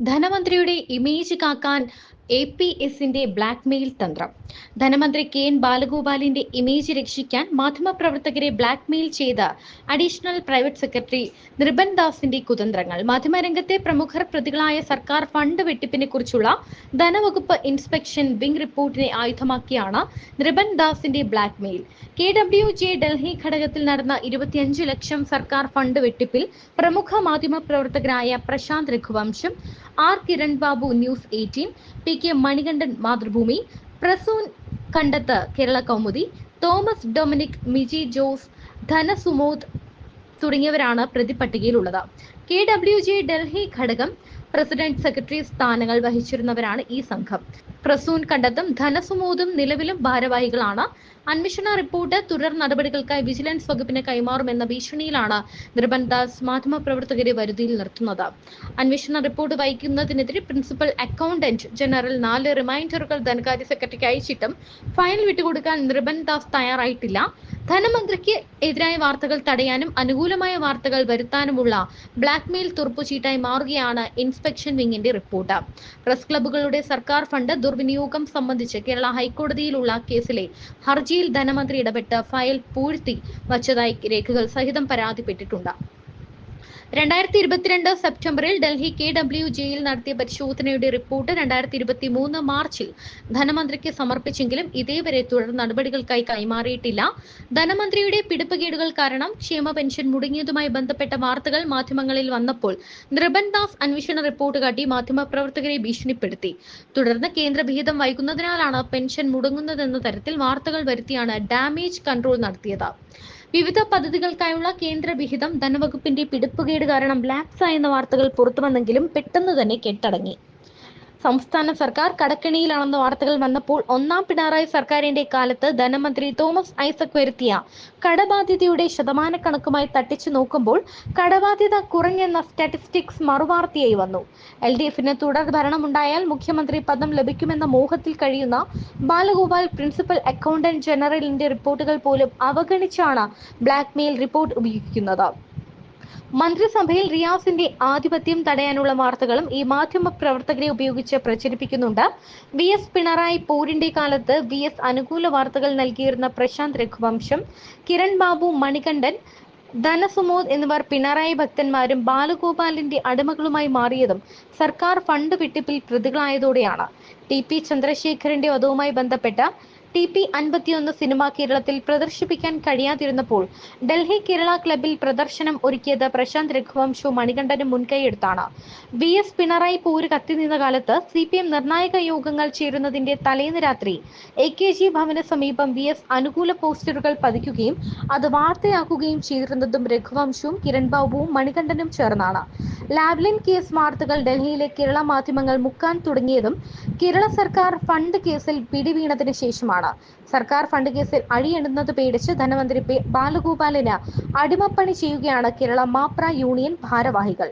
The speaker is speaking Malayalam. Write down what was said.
ധനമന്ത്രിയുടെ ഇമേജ് കാക്കാൻ എ പി എസിന്റെ ബ്ലാക്ക്മെയിൽ തന്ത്രം. ധനമന്ത്രി കെ എൻ ബാലഗോപാലിന്റെ ഇമേജ് രക്ഷിക്കാൻ മാധ്യമപ്രവർത്തകരെ ബ്ലാക്ക്മെയിൽ ചെയ്ത അഡീഷണൽ പ്രൈവറ്റ് സെക്രട്ടറി നിർബൻ ദാസിന്റെ കുതന്ത്രങ്ങൾ. മാധ്യമരംഗത്തെ പ്രമുഖർ പ്രതികളായ സർക്കാർ ഫണ്ട് വെട്ടിപ്പിനെ കുറിച്ചുള്ള ധനവകുപ്പ് ഇൻസ്പെക്ഷൻ വിംഗ് റിപ്പോർട്ടിനെ ആയുധമാക്കിയാണ് Nirban ദാസിന്റെ blackmail K W J Delhi ഘടകത്തിൽ നടന്ന ഇരുപത്തിയഞ്ച് ലക്ഷം സർക്കാർ ഫണ്ട് വെട്ടിപ്പിൽ പ്രമുഖ മാധ്യമപ്രവർത്തകരായ Prashant Raghuvamsham R Kiran Babu news eighteen P K Manikandan Mathrubhumi Prasoon Kandath Kerala Kaumudi Thomas Dominic Miji Jose Dhanasumod തുടങ്ങിയവരാണ് പ്രതിപട്ടികയിലുള്ളത് കെ ഡബ്ല്യു ജെ ഡൽഹി ഘടകം പ്രസിഡന്റ് സെക്രട്ടറി സ്ഥാനങ്ങൾ വഹിച്ചിരുന്നവരാണ് ഈ സംഘം. പ്രസൂൻ കണ്ടത്തും ധനസുമൂതും നിലവിലും ഭാരവാഹികളാണ്. അന്വേഷണ റിപ്പോർട്ട് തുടർ നടപടികൾക്കായി വിജിലൻസ് വകുപ്പിന് കൈമാറുമെന്ന ഭീഷണിയിലാണ് നിർബൻദാസ് മാധ്യമപ്രവർത്തകരെ വരുതിയിൽ നിർത്തുന്നത്. അന്വേഷണ റിപ്പോർട്ട് വൈകുന്നതിനെതിരെ പ്രിൻസിപ്പൽ അക്കൗണ്ടന്റ് ജനറൽ നാല് റിമൈൻഡറുകൾ ധനകാര്യ സെക്രട്ടറിക്ക് അയച്ചിട്ടും ഫയൽ വിട്ടുകൊടുക്കാൻ നിർബന്ധാസ് ദാസ് തയ്യാറായിട്ടില്ല. ധനമന്ത്രിക്ക് എതിരായ വാർത്തകൾ തടയാനും അനുകൂലമായ വാർത്തകൾ വരുത്താനുമുള്ള ബ്ലാക്ക്മെയിൽ തുറപ്പുചീട്ടായി മാറുകയാണ് ഇൻസ്പെക്ഷൻ വിങ്ങിന്റെ റിപ്പോർട്ട് പ്രസ് ക്ലബ്ബുകളുടെ സർക്കാർ ഫണ്ട് ദുർവിനിയോഗം സംബന്ധിച്ച് കേരള ഹൈക്കോടതിയിലുള്ള കേസിലെ ഹർജിയിൽ ധനമന്ത്രി ഇടപെട്ട് ഫയൽ പൂഴ്ത്തി വച്ചതായി രേഖകൾ സഹിതം പരാതിപ്പെട്ടിട്ടുണ്ട്. രണ്ടായിരത്തി ഇരുപത്തിരണ്ട് സെപ്റ്റംബറിൽ ഡൽഹി കെ ഡബ്ല്യു ജെയിൽ നടത്തിയ പരിശോധനയുടെ റിപ്പോർട്ട് രണ്ടായിരത്തി ഇരുപത്തി മൂന്ന് മാർച്ചിൽ ധനമന്ത്രിക്ക് സമർപ്പിച്ചെങ്കിലും ഇതേവരെ തുടർ നടപടികൾക്കായി കൈമാറിയിട്ടില്ല. ധനമന്ത്രിയുടെ പിടിപ്പുകേടുകൾ കാരണം ക്ഷേമ പെൻഷൻ മുടങ്ങിയതുമായി ബന്ധപ്പെട്ട വാർത്തകൾ മാധ്യമങ്ങളിൽ വന്നപ്പോൾ നിർബൻ ദാസ് അന്വേഷണ റിപ്പോർട്ട് കാട്ടി മാധ്യമപ്രവർത്തകരെ ഭീഷണിപ്പെടുത്തി. തുടർന്ന് കേന്ദ്ര വിഹിതം വൈകുന്നതിനാലാണ് പെൻഷൻ മുടങ്ങുന്നതെന്ന തരത്തിൽ വാർത്തകൾ വരുത്തിയാണ് ഡാമേജ് കൺട്രോൾ നടത്തിയത്. വിവിധ പദ്ധതികൾക്കായുള്ള കേന്ദ്ര വിഹിതം ധനവകുപ്പിന്റെ പിടിപ്പുകേട് കാരണം ലാപ്സായെന്ന വാർത്തകൾ പുറത്തുവന്നെങ്കിലും പെട്ടെന്ന് തന്നെ കെട്ടടങ്ങി. സംസ്ഥാന സർക്കാർ കടക്കെണിയിലാണെന്ന വാർത്തകൾ വന്നപ്പോൾ ഒന്നാം പിണറായി സർക്കാരിന്റെ കാലത്ത് ധനമന്ത്രി തോമസ് ഐസക് വരുത്തിയ കടബാധ്യതയുടെ ശതമാനക്കണക്കുമായി തട്ടിച്ചു നോക്കുമ്പോൾ കടബാധ്യത കുറഞ്ഞെന്ന സ്റ്റാറ്റിസ്റ്റിക്സ് മറുവാർത്തയായി വന്നു. എൽ ഡി എഫിന് തുടർ ഭരണമുണ്ടായാൽ മുഖ്യമന്ത്രി പദം ലഭിക്കുമെന്ന മോഹത്തിൽ കഴിയുന്ന ബാലഗോപാൽ പ്രിൻസിപ്പൽ അക്കൗണ്ടന്റ് ജനറലിന്റെ റിപ്പോർട്ടുകൾ പോലും അവഗണിച്ചാണ് ബ്ലാക്ക്മെയിൽ റിപ്പോർട്ട് ഉപയോഗിക്കുന്നത്. മന്ത്രിസഭയിൽ റിയാസിന്റെ ആധിപത്യം തടയാനുള്ള വാർത്തകളും ഈ മാധ്യമ പ്രവർത്തകരെ ഉപയോഗിച്ച് പ്രചരിപ്പിക്കുന്നുണ്ട്. വി എസ് പിണറായി പോരിന്റെ കാലത്ത് വി എസ് അനുകൂല വാർത്തകൾ നൽകിയിരുന്ന പ്രശാന്ത് രഘുവംശം കിരൺ ബാബു മണികണ്ഠൻ ധനസുമോദ് എന്നിവർ പിണറായി ഭക്തന്മാരും ബാലഗോപാലിന്റെ അടിമകളുമായി മാറിയതും സർക്കാർ ഫണ്ട് വെട്ടിപ്പിൽ പ്രതികളായതോടെയാണ്. ടി പി ചന്ദ്രശേഖരന്റെ വധവുമായി ബന്ധപ്പെട്ട ടി പി അൻപത്തിയൊന്ന് സിനിമ കേരളത്തിൽ പ്രദർശിപ്പിക്കാൻ കഴിയാതിരുന്നപ്പോൾ ഡൽഹി കേരള ക്ലബിൽ പ്രദർശനം ഒരുക്കിയത് പ്രശാന്ത് രഘുവംശു മണികണ്ഠനും മുൻകൈയെടുത്താണ്. വി എസ് പിണറായി പോര് കത്തിനിന്ന കാലത്ത് സി പി എം നിർണായക യോഗങ്ങൾ ചേരുന്നതിന്റെ തലേന്ന് രാത്രി എ കെ ജി ഭവന് സമീപം വി എസ് അനുകൂല പോസ്റ്ററുകൾ പതിക്കുകയും അത് വാർത്തയാക്കുകയും ചെയ്തിരുന്നതും രഘുവംശുവും കിരൺ ബാബുവും മണികണ്ഠനും ചേർന്നാണ്. ലാവ്ലിൻ കേസ് വാർത്തകൾ ഡൽഹിയിലെ കേരള മാധ്യമങ്ങൾ മുക്കാൻ തുടങ്ങിയതും കേരള സർക്കാർ ഫണ്ട് കേസിൽ പിടിവീണതിന് ശേഷമാണ്. സർക്കാർ ഫണ്ട് കേസിൽ അഴിയെണ്ണുന്നത് പേടിച്ച് ധനമന്ത്രി ബാലഗോപാലിന് അടിമപ്പണി ചെയ്യുകയാണ് കേരള മാപ്ര യൂണിയൻ ഭാരവാഹികൾ.